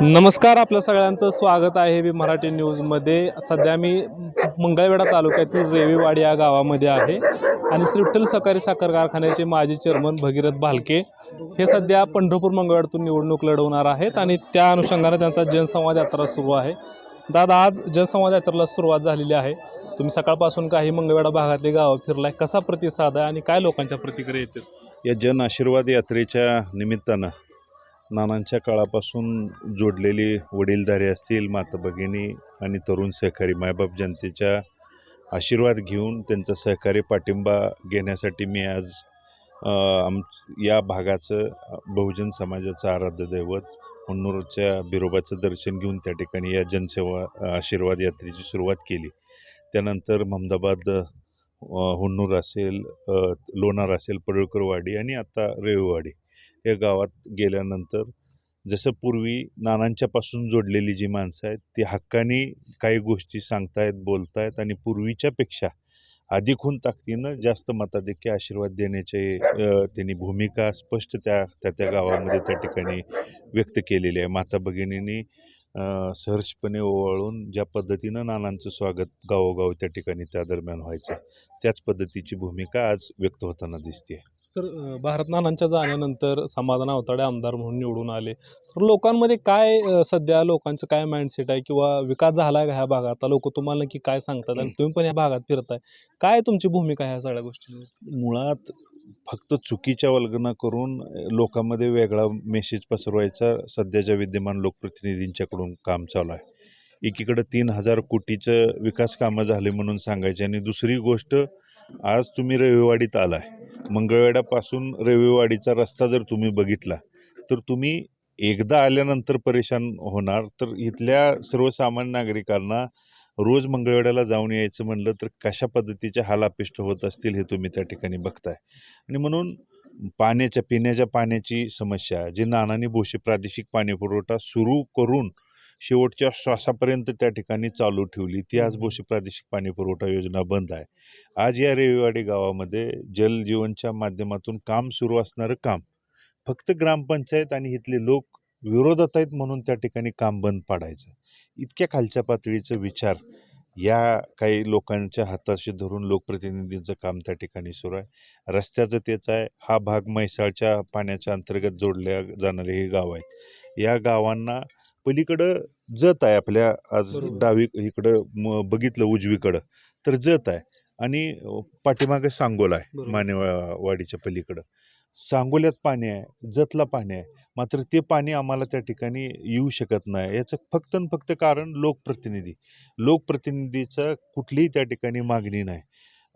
नमस्कार आपलं सगळ्यांचं. स्वागत आहे बी मराठी न्यूजमध्ये. सध्या मी मंगळवेढा तालुक्यातील रेवीवाडी या गावामध्ये आहे. आणि श्री विठ्ठल सहकारी साखर कारखान्याचे माजी चेअरमन भगीरथ भालके हे सध्या पंढरपूर मंगळवेढ्यातून निवडणूक लढवणार आहेत आणि त्या अनुषंगाने त्यांचा जनसंवाद यात्रा सुरू आहे. दादा आज जनसंवाद यात्रेला सुरुवात झालेली आहे. तुम्ही सकाळपासून काही मंगळवेढा भागातले गावं फिरलाय. कसा प्रतिसाद आहे आणि काय लोकांच्या प्रतिक्रिया येतील? या जन आशीर्वाद यात्रेच्या निमित्तानं नानांच्या काळापासून जोडलेली वडीलधारी असतील माता भगिनी आणि तरुण सहकारी मायबाप जनतेच्या आशीर्वाद घेऊन त्यांचा सहकारी पाठिंबा घेण्यासाठी मी आज आम या भागाचं बहुजन समाजाचं आराध्य दैवत हुन्नूरच्या बिरोबाचं दर्शन घेऊन त्या ठिकाणी या जनसेवा आशीर्वाद यात्रेची सुरुवात केली. त्यानंतर महमदाबाद हुन्नूर असेल लोणार असेल पडळकरवाडी आणि आता रेवेवाडी या गावात गेल्यानंतर जसं पूर्वी नानांच्यापासून जोडलेली जी माणसं आहेत ती हक्कानी काही गोष्टी सांगतायत बोलतायत आणि पूर्वीच्यापेक्षा अधिकहून ताकदीनं जास्त मताधिक्य आशीर्वाद देण्याचे त्यांनी भूमिका स्पष्ट त्या त्या त्या गावामध्ये त्या ठिकाणी व्यक्त केलेली आहे. माता भगिनींनी सहर्षपणे ओवाळून ज्या पद्धतीनं नानांचं स्वागत गावोगाव त्या ठिकाणी त्या दरम्यान व्हायचं त्याच पद्धतीची भूमिका आज व्यक्त होताना दिसते तर भारत नानांच्या जाण्यानंतर समाधान अवताडे आमदार म्हणून निवडून आले. तर लोकांमध्ये काय सध्या लोकांचं काय माइंडसेट आहे किंवा विकास झाला का ह्या भागात? आता लोक तुम्हाला नक्की काय सांगतात आणि तुम्ही पण ह्या भागात फिरताय. काय तुमची भूमिका ह्या सगळ्या गोष्टी मुळात फक्त चुकीच्या वल्गना करून लोकांमध्ये वेगळा मेसेज पसरवायचा सध्याच्या विद्यमान लोकप्रतिनिधींच्याकडून काम चालू आहे. एकीकडं तीन हजार कोटीचं विकास कामं झाले म्हणून सांगायचे आणि दुसरी गोष्ट आज तुम्ही रविवाडीत आलाय. मंगळवेड्यापासून रविवाडीचा रस्ता जर तुम्ही बघितला तर तुम्ही एकदा आल्यानंतर परेशान होणार. तर इथल्या सर्वसामान्य नागरिकांना रोज मंगळवेड्याला जाऊन यायचं म्हणलं तर कशा पद्धतीचे हालापिष्ट होत असतील हे तुम्ही त्या ठिकाणी बघताय. आणि म्हणून पाण्याच्या पिण्याच्या पाण्याची समस्या जी नानानी भोशी प्रादेशिक पाणीपुरवठा सुरू करून शेवटच्या श्वासापर्यंत त्या ठिकाणी चालू ठेवली. ती आज भोशी प्रादेशिक पाणी पुरवठा योजना बंद आहे. आज या रेवीवाडी गावामध्ये जल जीवनच्या माध्यमातून काम सुरू असणारं काम. फक्त ग्रामपंचायत आणि इथले लोक विरोधात आहेत म्हणून त्या ठिकाणी काम बंद पाडायचं. इतक्या खालच्या पातळीचा विचार या काही लोकांच्या हाताशी धरून लोकप्रतिनिधींचं काम त्या ठिकाणी सुरू आहे. रस्त्याचं तेच आहे. हा भाग म्हैसाळच्या पाण्याच्या अंतर्गत जोडल्या जाणारे हे गाव आहेत या गावांना पलीकडं जत आहे आपल्या आज. डावी इकडं बघितलं उजवीकडं तर जत आहे. आणि पाठीमागे सांगोला आहे. मानेवाडीच्या पलीकडं. सांगोल्यात पाणी आहे जतला पाणी आहे. मात्र ते पाणी आम्हाला त्या ठिकाणी येऊ शकत नाही. याचं फक्त आणि फक्त कारण लोकप्रतिनिधी. लोकप्रतिनिधीचं कुठलीही त्या ठिकाणी मागणी नाही.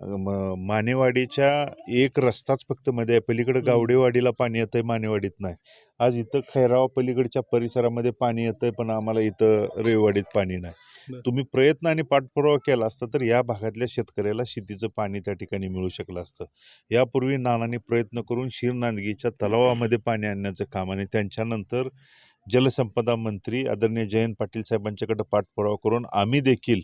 म मानेवाडीच्या एक रस्ताच फक्त मध्ये आहे पलीकडं. गावडेवाडीला पाणी येतं आहे मानेवाडीत नाही आज इथं खैराव पलीकडच्या परिसरामध्ये पाणी येतं आहे पण आम्हाला इथं रेवाडीत पाणी नाही. तुम्ही प्रयत्न आणि पाठपुरावा केला असता तर या भागातल्या शेतकऱ्याला शेतीचं पाणी त्या ठिकाणी मिळू शकलं असतं यापूर्वी नानांनी प्रयत्न करून शिरनांदगीच्या तलावामध्ये पाणी आणण्याचं काम आणि त्यांच्यानंतर जलसंपदा मंत्री आदरणीय जयंत पाटील साहेबांच्याकडे पाठपुरावा करून आम्ही देखील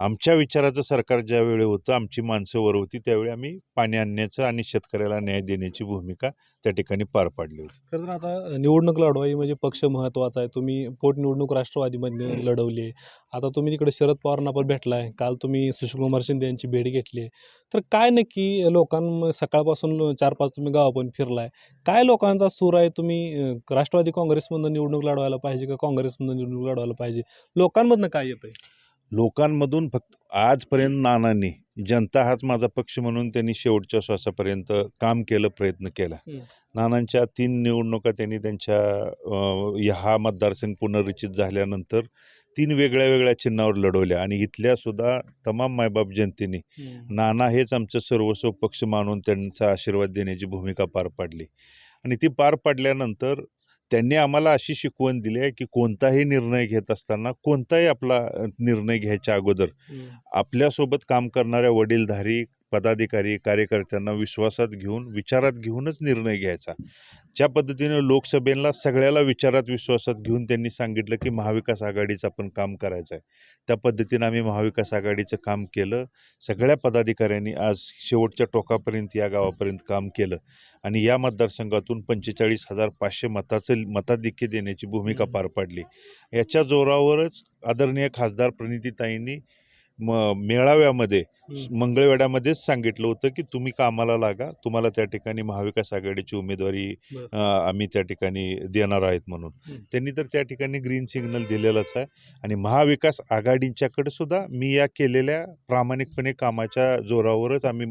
आमच्या विचाराचं सरकार ज्यावेळी होतं आमची माणसं वर होती त्यावेळी आम्ही पाणी आणण्याचं आणि शेतकऱ्याला न्याय देण्याची भूमिका त्या ठिकाणी पार पाडली होती. खरं तर आता निवडणूक लढवाई म्हणजे पक्ष महत्त्वाचा आहे. तुम्ही पोटनिवडणूक राष्ट्रवादीमध्ये लढवली आहे. आता तुम्ही तिकडे शरद पवारांना पण भेटलाय काल तुम्ही सुशीलकुमार शिंदे यांची भेट घेतली आहे. तर काय नक्की लोकां सकाळपासून चार पाच तुम्ही गाव पण फिरलाय. काय लोकांचा सूर आहे? तुम्ही राष्ट्रवादी काँग्रेसमधून निवडणूक लढवायला पाहिजे का काँग्रेसमधून निवडणूक लढवायला पाहिजे? लोकांमधनं काय येत आहे लोकांमधून फक्त आजपर्यंत नानांनी जनता हाच माझा पक्ष म्हणून त्यांनी शेवटच्या श्वासापर्यंत काम केलं प्रयत्न केला. हं. नानांच्या तीन निवडणुका त्यांनी त्यांच्या ह्या मतदारसंघ पुनर्रचित झाल्यानंतर तीन वेगळ्या वेगळ्या चिन्हावर लढवल्या आणि इथल्या सुद्धा तमाम मायबाप जनतेने नाना हेच आमचं सर्वस्व पक्ष मानून त्यांचा आशीर्वाद देण्याची भूमिका पार पाडली. आणि ती पार पाडल्यानंतर त्यांनी आम्हाला अशी शिकवण दिली आहे की कोणताही निर्णय घेत असताना कोणताही आपला निर्णय घ्यायच्या अगोदर आपल्यासोबत काम करणाऱ्या वडीलधारी पदाधिकारी कार्यकर्त्यांना विश्वासात घेऊन विचारात घेऊनच निर्णय घ्यायचा. ज्या पद्धतीने लोकसभेला सगळ्याला विचारात विश्वासात घेऊन त्यांनी सांगितलं की महाविकास आघाडीचं आपण काम करायचं आहे त्या पद्धतीनं आम्ही महाविकास आघाडीचं काम केलं. सगळ्या पदाधिकाऱ्यांनी आज शेवटच्या टोकापर्यंत या गावापर्यंत काम केलं. आणि या मतदारसंघातून पंचेचाळीस हजार पाचशे मताचं मताधिक्य देण्याची भूमिका. पार पाडली. याच्या जोरावरच आदरणीय खासदार प्रणितीताईंनी म मेळाव्यामध्ये हम्म. मंगळवेढ्यामध्येच सांगितलं होतं की तुम्ही कामाला लागा तुम्हाला त्या ठिकाणी महाविकास आघाडीची उमेदवारी आम्ही त्या ठिकाणी देणार आहेत म्हणून. त्यांनी तर त्या ठिकाणी ग्रीन सिग्नल दिलेलंच आहे आणि महाविकास आघाडींच्याकडे सुद्धा मी या केलेल्या प्रामाणिकपणे कामाच्या जोरावरच आम्ही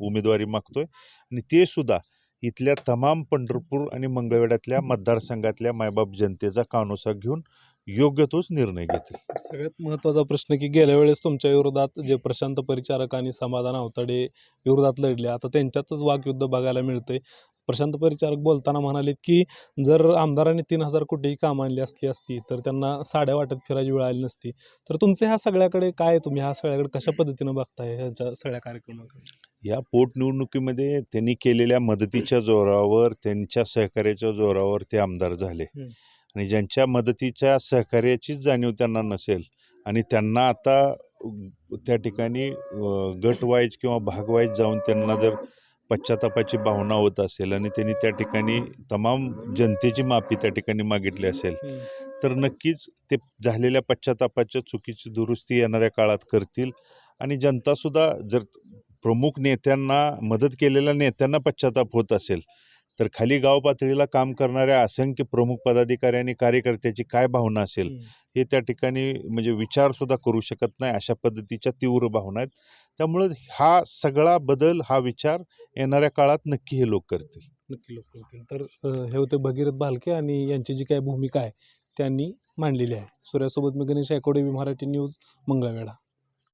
उमेदवारी मागतोय आणि ते सुद्धा इथल्या तमाम पंढरपूर आणि मंगळवेढ्यातल्या मतदारसंघातल्या मायबाप जनतेचा कानोसा घेऊन योग्य तोच निर्णय घेतील. सगळ्यात महत्त्वाचा प्रश्न की गेल्या वेळेस तुमच्या विरोधात जे प्रशांत परिचारक आणि समाधान अवताडे विरोधात लढले आता त्यांच्यातच वाकयुद्ध बघायला मिळतंय. प्रशांत परिचारक बोलताना म्हणालेत की जर आमदारांनी तीन हजार कोटी कामं आणली असली असती तर त्यांना साड्या वाटत फिरायची वेळ आली नसती. तर तुमचे ह्या सगळ्याकडे काय तुम्ही? ह्या सगळ्याकडे कशा पद्धतीनं बघताय ह्यांच्या सगळ्या कार्यक्रमाकडे? या पोटनिवडणुकीमध्ये त्यांनी केलेल्या मदतीच्या जोरावर त्यांच्या सहकार्याच्या जोरावर ते आमदार झाले. आणि ज्यांच्या मदतीच्या सहकार्याचीच जाणीव त्यांना नसेल आणि त्यांना आता त्या ठिकाणी अ, गट वाईज किंवा भाग वाईज जाऊन त्यांना जर पश्चातापाची भावना होत असेल आणि त्यांनी त्या ठिकाणी तमाम जनतेची माफी त्या ठिकाणी मागितली असेल तर नक्कीच ते झालेल्या पश्चातापाच्या चुकीची दुरुस्ती येणाऱ्या काळात करतील आणि जनतासुद्धा जर प्रमुख नेत्यांना मदत केलेल्या नेत्यांना पश्चाताप होत असेल तर खाली गाव पातळीला काम करणाऱ्या असंख्य प्रमुख पदाधिकारी आणि कार्यकर्त्याची काय भावना असेल हे त्या ठिकाणी म्हणजे विचारसुद्धा करू शकत नाही अशा पद्धतीच्या तीव्र भावना आहेत. त्यामुळं हा सगळा बदल हा विचार येणाऱ्या काळात नक्की हे लोक करतील. नक्की लोक करतील. तर हे होते भगीरथ भालके आणि यांची जी काय भूमिका आहे त्यांनी मांडलेली आहे. सूर्यासोबत मी गणेश आयकोडे मराठी न्यूज मंगळवेढा.